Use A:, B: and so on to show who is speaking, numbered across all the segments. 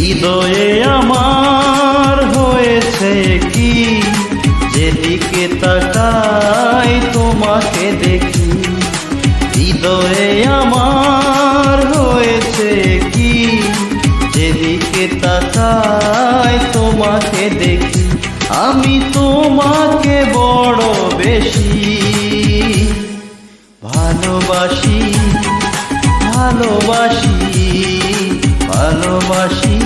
A: হৃদয়ে আমার হয়েছে কি? যেদিকে তাকাই তোমাকে দেখি। হৃদয়ে আমার হয়েছে কি? যেদিকে তাকাই তোমাকে দেখি। আমি তোমাকে বড় বেশি। ভালোবাসি ভালোবাসি। ভালোবাসি,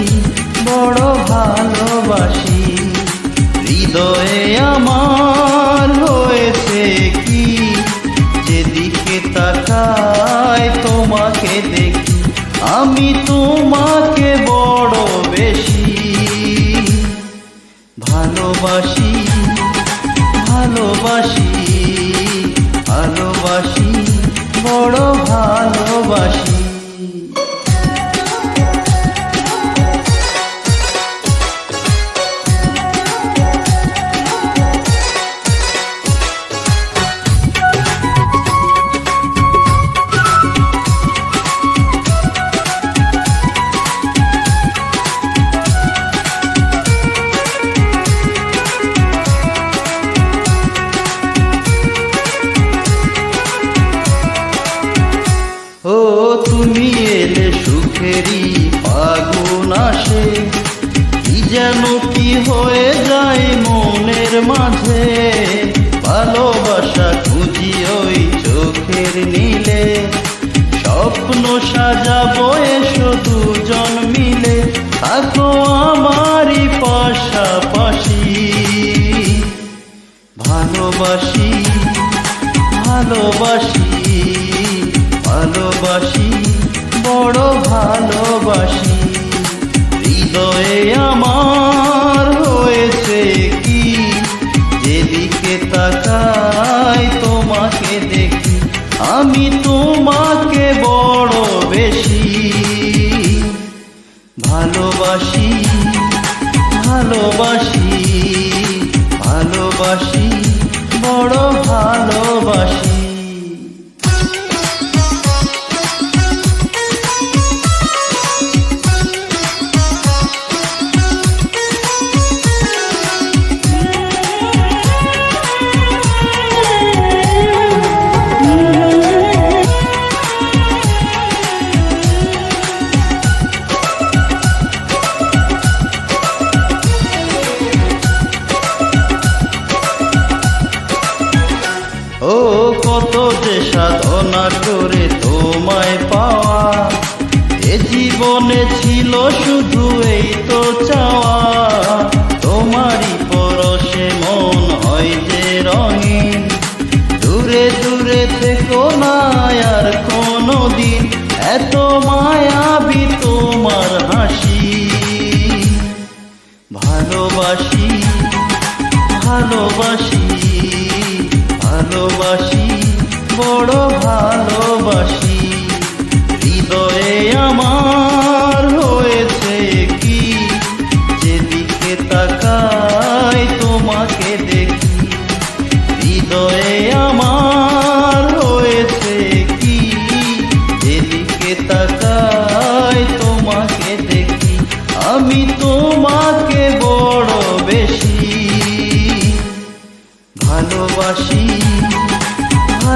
A: বড় ভালোবাসি। হৃদয়ে আমার হয়েছে কি? যেদিকে তাকায় তোমাকে দেখি, আমি তোমাকে বড় বেশি। ভালোবাসি ভালোবাসি ভালোবাসি, বড় ভালোবাসি। ফাগুন আসে, কি যেন কি হয়ে যায় মনের মাঝে? ভালোবাসা খুঁজি ওই চোখের নীলে, স্বপ্ন সাজাবো এসো দুজন মিলে। থাকো আমারই পাশাপাশি। ভালোবাসি ভালোবাসি ভালোবাসি ভালোবাসি। হৃদয়ে আমার হয়েছে কি? যেদিকে তাকাই তোমাকে দেখি, আমি তোমাকে বড় বেশি। ভালোবাসি ভালোবাসি ভালোবাসি, বড় ভালোবাসি যে সাধনা করে তোমায় পাওয়া। এ জীবনে ছিল শুধু এই তো চাওয়া। তোমারই পরশে মন হয় যে রঙিন। দূরে দূরে থেকো না আর কোনো দিন এত মায়াবি তোমার হাসি। ভালোবাসি ভালোবাসি ভালোবাসি। বড় ভালোবাসি।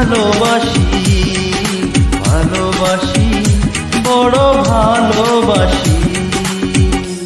A: ভালোবাসি ভালোবাসি বড় ভালোবাসি।